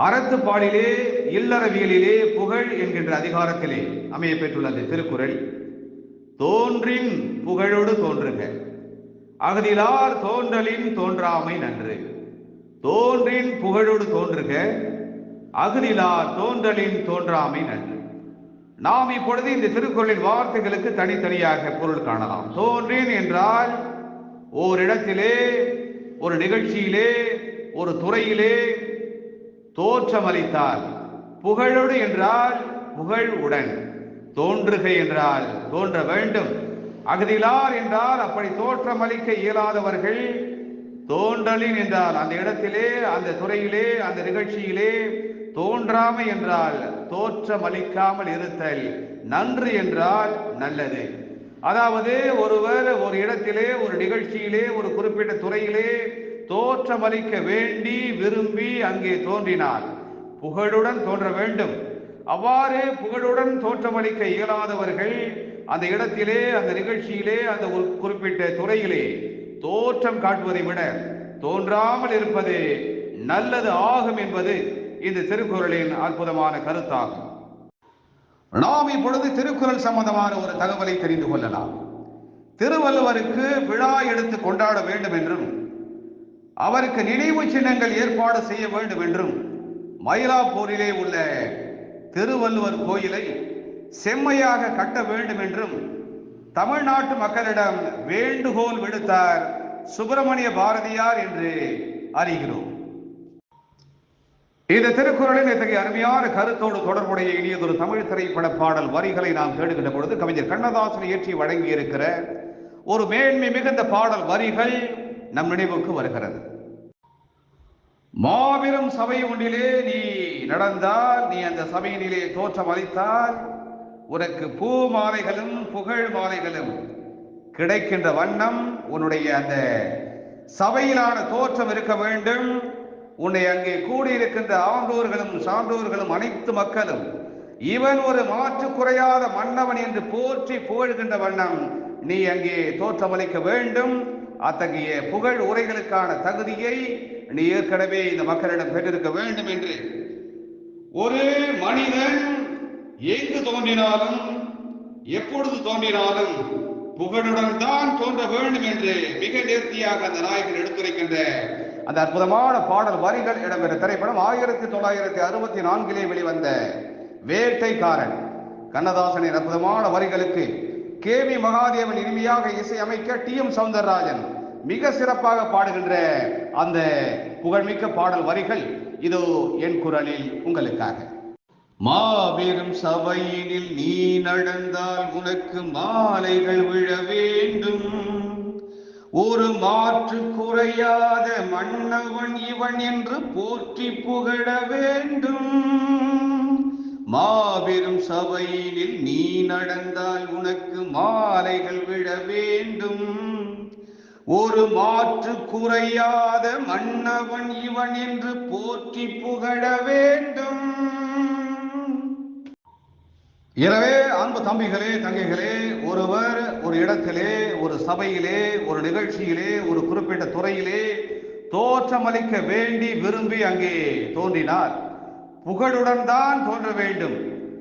அறத்துப்பாடிலே இல்லறவியலிலே புகழ் என்கின்ற அதிகாரத்திலே அமைய பெற்றுள்ளது திருக்குறள் தோன்றின் புகழோடு தோன்றுக. அகதிலார் தோன்றலின் தோன்றாமை நன்று. தோன்றின் புகழோடு தோன்றுக. அகதிலார் தோன்றலின் தோன்றாமை நன்று. நாம் இப்பொழுது இந்த திருக்குறளின் வார்த்தைகளுக்கு தனித்தனியாக பொருள் காணலாம். தோன்றின் என்றால் ஓரிடத்திலே ஒரு நிகழ்ச்சியிலே ஒரு துறையிலே தோற்றமளித்தால் புகழோடு என்றால் புகழ் உடன் தோன்றுக என்றால் தோன்ற வேண்டும். அகதிலார் என்றால் அப்படி தோற்றமளிக்க இயலாதவர்கள் தோன்றலின் என்றால் அந்த இடத்திலே அந்த துறையிலே அந்த நிகழ்ச்சியிலே தோன்றாமை என்றால் தோற்றமளிக்காமல் இருத்தல் நன்று என்றால் நல்லது. அதாவது ஒருவர் ஒரு இடத்திலே ஒரு நிகழ்ச்சியிலே ஒரு குறிப்பிட்ட துறையிலே தோற்றமளிக்க வேண்டி விரும்பி அங்கே தோன்றினார். புகழுடன் தோன்ற வேண்டும். அவ்வாறு புகழுடன் தோற்றமளிக்க இயலாதவர்கள் அந்த இடத்திலே அந்த நிகழ்ச்சியிலே அந்த ஒரு குறிப்பிட்ட துறையிலே தோற்றம் காட்டுவதை விட தோன்றாமல் இருப்பது நல்லது ஆகும் என்பது இந்த திருக்குறளின் அற்புதமான கருத்தாகும். நாம் இப்பொழுது திருக்குறள் சம்பந்தமான ஒரு தகவலை தெரிந்து கொள்ளலாம். திருவள்ளுவருக்கு விழா எடுத்து கொண்டாட வேண்டும் என்றும் அவருக்கு நினைவு சின்னங்கள் ஏற்பாடு செய்ய வேண்டும் என்றும் மயிலாப்பூரிலே உள்ள திருவள்ளுவர் கோயிலை செம்மையாக கட்ட வேண்டும் என்றும் தமிழ்நாட்டு மக்களிடம் வேண்டுகோள் விடுத்தார் சுப்பிரமணிய பாரதியார் என்று அறிகிறோம். இந்த திருக்குறளின் இத்தகைய அருமையான கருத்தோடு தொடர்புடைய இனியதொரு தமிழ் திரைப்பட பாடல் வரிகளை நாம் தேடுகின்ற பொழுது கவிஞர் கண்ணதாசன் இயற்றி வழங்கியிருக்கிற ஒரு மேன்மை மிகுந்த பாடல் வரிகள் நம் நினைவுக்கு வருகிறது. மாபெரும் சபை ஒன்றிலே நீ நடந்தால் நீ அந்த சபையினிலே தோற்றம் அளித்தால் உனக்கு பூ மாலைகளும் புகழ் மாலைகளும் கிடைக்கின்ற வண்ணம் உன்னுடைய அந்த சபையிலான தோற்றம் இருக்க வேண்டும். உன்னை அங்கே கூடியிருக்கின்ற ஆண்டோர்களும் சான்றோர்களும் அனைத்து மக்களும் இவன் ஒரு மாற்று குறையாத மன்னவன் என்று போற்றி புகழ்கின்ற வண்ணம் நீ அங்கே தோற்றமளிக்க வேண்டும். அத்தகைய புகழ் உரைகளுக்கான தகுதியை நீ ஏற்கனவே இந்த மக்களிடம் பெற்றிருக்க வேண்டும் என்று ஒரு மனிதன் எங்கு தோன்றினாலும் எப்பொழுது தோன்றினாலும் புகழுடன் தான் தோன்ற வேண்டும் என்று மிக நேர்த்தியாக அந்த நாயகன் எடுத்துரைக்கின்ற அந்த அற்புதமான பாடல் வரிகள் இடம்பெற்ற திரைப்படம் ஆயிரத்தி தொள்ளாயிரத்தி அறுபத்தி நான்கிலே வெளிவந்த வேட்டைக்காரன். கண்ணதாசனின் அற்புதமான வரிகளுக்கு கே வி மகாதேவன் இனிமையாக இசையமைக்க டி எம் சவுந்தரராஜன் மிக சிறப்பாக பாடுகின்ற அந்த புகழ்மிக்க பாடல் வரிகள் இதோ என் குரலில் உங்களுக்காக. மாபெரும் சபையினில் நீ நடந்தால் உனக்கு மாலைகள் விழ வேண்டும். ஒரு மாற்று குறையாத மன்னவன் இவன் என்று போற்றி புகழ வேண்டும். மாபெரும் சபையினில் நீ நடந்தால் உனக்கு மாலைகள் விட வேண்டும். ஒரு மாற்று குறையாத மன்னவன் இவன் என்று போற்றி புகழ வேண்டும். எனவே அன்பு தம்பிகளே தங்கைகளே ஒருவர் ஒரு இடத்திலே ஒரு சபையிலே ஒரு நிகழ்ச்சியிலே ஒரு குறிப்பிட்ட துறையிலே தோற்றமளிக்க வேண்டி விரும்பி அங்கே தோன்றினார். புகழுடன் தான் தோன்ற வேண்டும்.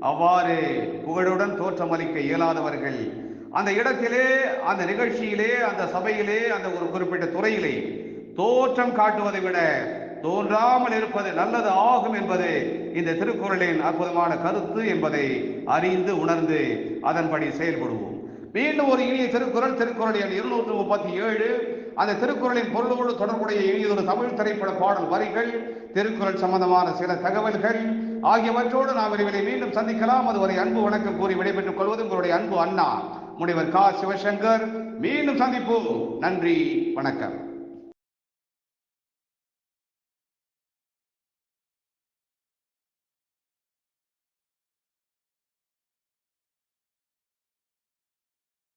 அவ்வாறு புகழுடன் தோற்றமளிக்க இயலாதவர்கள் அந்த இடத்திலே அந்த நிகழ்ச்சியிலே அந்த சபையிலே அந்த ஒரு குறிப்பிட்ட துறையிலே தோற்றம் காட்டுவதை விட தோன்றாமல் இருப்பது நல்லது ஆகும் என்பது இந்த திருக்குறளின் அற்புதமான கருத்து என்பதை அறிந்து உணர்ந்து அதன்படி செயல்படுவோம். மீண்டும் ஒரு இனிய திருக்குறள் திருக்குறள் எண் இருநூற்று முப்பத்தி ஏழு. அந்த திருக்குறளின் பொருளோடு தொடர்புடைய இனியதொரு தமிழ் திரைப்பட பாடல் வரிகள் திருக்குறள் சம்பந்தமான சில தகவல்கள் ஆகியவற்றோடு நாம் விரைவில் மீண்டும் சந்திக்கலாம். அதுவரை அன்பு வணக்கம் கூறி விடைபெற்றுக் கொள்வது உங்களுடைய அன்பு அண்ணா. முனைவர் கா. சிவசங்கர் மீண்டும் சந்திப்போம். நன்றி வணக்கம்.